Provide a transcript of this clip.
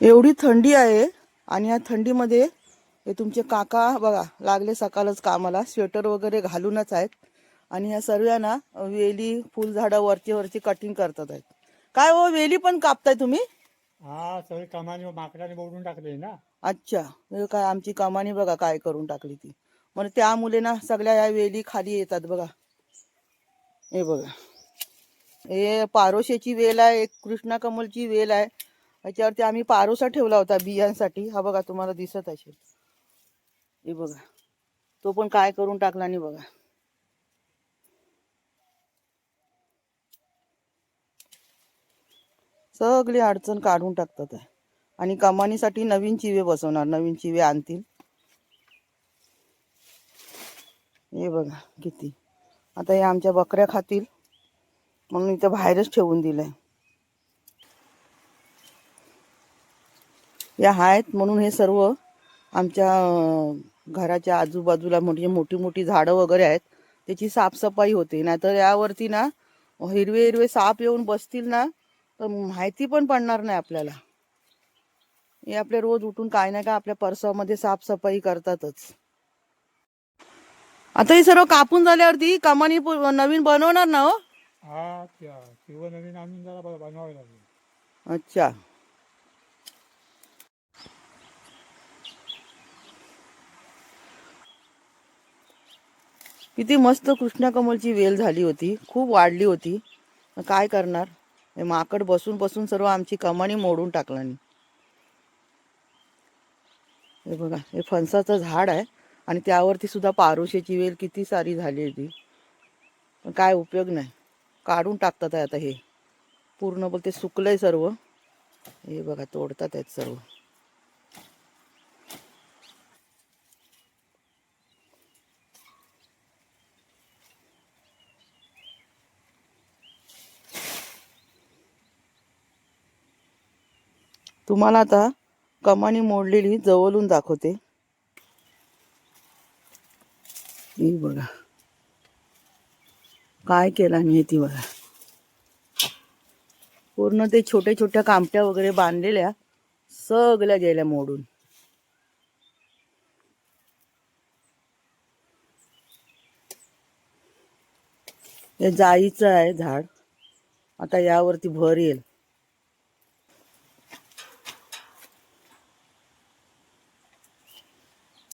एवढी थंडी आहे आणि या थंडीमध्ये हे तुमचे काका बघा लागले सकाळच कामाला. स्वेटर वगैरे घालूनच आहेत. आणि ह्या सर्वांना वेली फुलझाडं वरची वरची कटिंग करतात आहेत. काय हो वेली पण कापताय तुम्ही? हा सगळे कमानी माकडाने बोलून टाकले ना. अच्छा हे काय आमची कमानी बघा काय करून टाकली ती. म्हणजे त्यामुळे ना सगळ्या या वेली खाली येतात बघा. हे बघा. हे पारोशेची वेल आहे एक कृष्णा कमलची वेल आहे. याच्यावरती आम्ही पारोसा ठेवला होता बियांसाठी. हा बघा तुम्हाला दिसत असेल. हे बघा. तो पण काय करून टाकला नाही बघा. सगळी अडचण काढून टाकतात. आणि कमानीसाठी नवीन चिवे बसवणार. नवीन चिवे आणतील. हे बघा किती. आता हे आमच्या बकऱ्या खातील. म्हणून इथं बाहेरच ठेवून दिलंय. या आहेत म्हणून हे सर्व आमच्या घराच्या आजूबाजूला म्हणजे मोठी मोठी झाडं वगैरे आहेत त्याची साफसफाई होते. नाहीतर यावरती ना हिरवे हिरवे साप येऊन बसतील ना तर माहिती पण पडणार नाही आपल्याला. हे आपले रोज उठून काय ना काय आपल्या परसामध्ये साफसफाई करतातच. आता हे सर्व कापून झाल्यावरती कमानी नवीन बनवणार ना हो? नवीन आणून बनवावे लागेल. अच्छा. किती मस्त कृष्णकमलची वेल झाली होती. खूप वाढली होती. काय करणार? हे माकड बसून बसून सर्व आमची कमानी मोडून टाकला हे बघा हे फणसाचं झाड आहे आणि त्यावरती सुद्धा पारोशेची वेल किती सारी झाली होती. पण काय उपयोग नाही. काढून टाकतात आहे आता हे. पूर्ण बोलते सुकलंय सर्व. हे बघा तोडतात आहेत सर्व. तुम्हाला आता कमानी मोडलेली जवळून दाखवते. ही बघा. काय केला मी ती बघा. पूर्ण ते छोट्या छोट्या कामट्या वगैरे बांधलेल्या सगळ्या गेल्या मोडून. हे जाईचं आहे झाड. आता यावरती भर येईल.